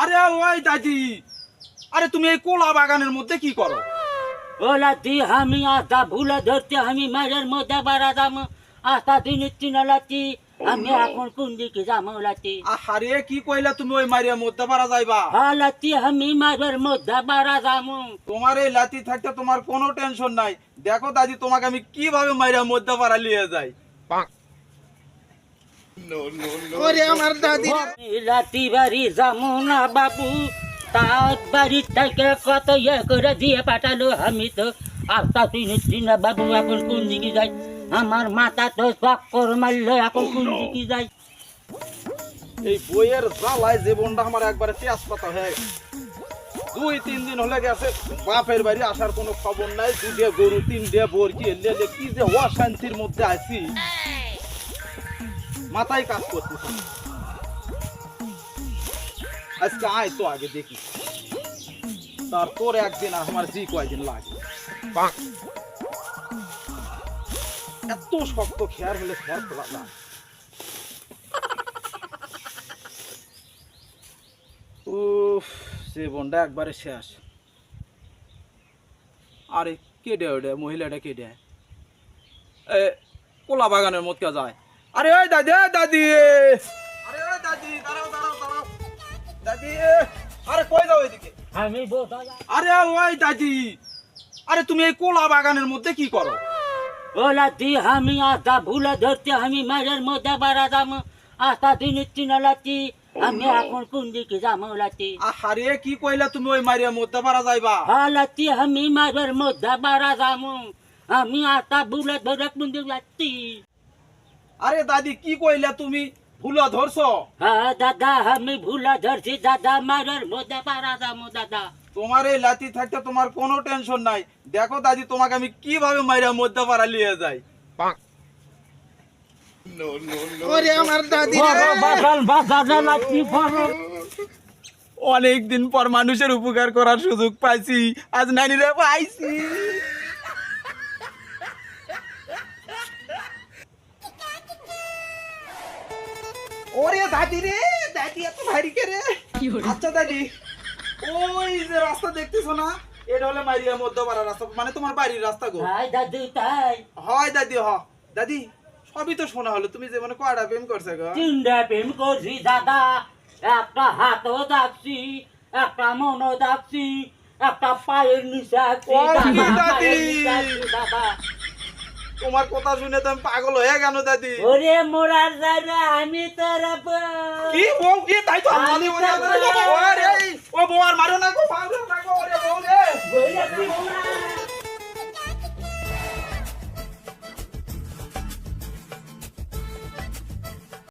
আরে ওই দাদি আরে তুমি এই কোলা বাগানের মধ্যে কি করো? ওলাতি আমি আতা ভুলে ধরতে আমি মাঝের মধ্যে বাড়া দাম। আস্তা দিন চিনালাতি আমি এখন কোন দিকে যাম ওলাতি? আরে কি কইলা তুমি ওই মারিয়া মধ্যে পারা যাইবা? হালাতি আমি মাঝের মধ্যে বাড়া দাম। তোমার এই লাতি থাকতে তোমার কোনো টেনশন নাই। দেখো দাদি তোমাকে আমি কীভাবে মারিয়া মধ্যে পারা নিয়ে যাই? ওরে আমার দাদি। রাতি বাড়ি যাব না বাবু তার বাড়ি থেকে কত ইয়ে করে দিয়ে পাঠালো আমি তো। না বাবু এখন কোন দিকে যাই? আমার মাথা তো চক্কর মারলো এখন কোন দিকে যাই? এই বইয়ের জ্বালায় জীবনটা আমার একবারে তেজ পাতা হয়ে দুই তিন দিন হলে গেছে বাপের বাড়ি আসার কোনো খবর নাই। দুধে গরু তিনটে বর্গি লেলে কি যে অশান্তির মধ্যে আছি। মাথায় কাজ করতেছে না। আজকে আয় তো আগে দেখি। তারপরে একদিন আর আমার জি কয়দিন লাগে। এত শক্ত খেয়ার হলে খেয়ার খোলা না উফ জীবনটা একবারে শেষ। আরে কেটে ওটা মহিলাটা কেটে এ কোলা বাগানের মধ্যে যায়। আরে ওই দাদি দাদি। আরে ওই দাদি দাঁড়াও দাঁড়াও দাঁড়াও। দাদি আরে কই যাও এদিকে? আমি আরে ওই দাদি আরে তুমি এই কোলা বাগানের মধ্যে কি করো? ওলাতি আমি আস্তা ভুলে ধরতে আমি মাঝের মধ্যে বাড়া দাম। আস্তা দিন চিনালাতি আমি এখন কোন দিকে যাম ওলাতি আরে কি কইলা তুমি ওই মারিয়া মধ্যে পারা যাইবা? হালাতি আমি মাঝের মধ্যে বাড়া দাম। আমি আস্তা ভুলে ধরে কোন দিকে যাচ্ছি? আরে দাদি কি কইলা তুমি? ভুলা ধরছো? হ্যাঁ দাদা আমি ভুলে ধরছি। দাদা মাঝের মধ্যে বাড়া দাম দাদা। তোমার এই লাতি থাকতে তোমার কোনো টেনশন নাই। দেখো দাদি তোমাকে আমি কীভাবে মাইরা মধ্যে পারা নিয়ে যাই। ওরে আমার দাদি অনেক দিন পর মানুষের উপকার করার সুযোগ পাইছি। আজ নানিরে পাইছি। ওরে দাদি রে দাদি এত ভারী কে রে? আচ্ছা দাদি ওই যে রাস্তা দেখতেছো না? এটা হলো মারিয়া মধ্যপাড়া রাস্তা মানে তোমার বাড়ির রাস্তা গো। তাই দাদু তাই। হয় দাদি হ। দাদি সবই তো শোনা হলো তুমি যে মানে কয়টা প্রেম করছে গো? চিন্তা প্রেম করছি দাদা। একটা হাতও ডাকছি একটা মনও ডাকছি একটা পায়ের নিচে দাদা, তোমার কথা শুনে তো আমি পাগল হয়ে গেল দাদি। ওরে মোরার দাদা আমি তোর কি বউ কি? তাই তো আমি ওরে ও বউ আর মারো না গো মারো না গো ওরে বউ রে।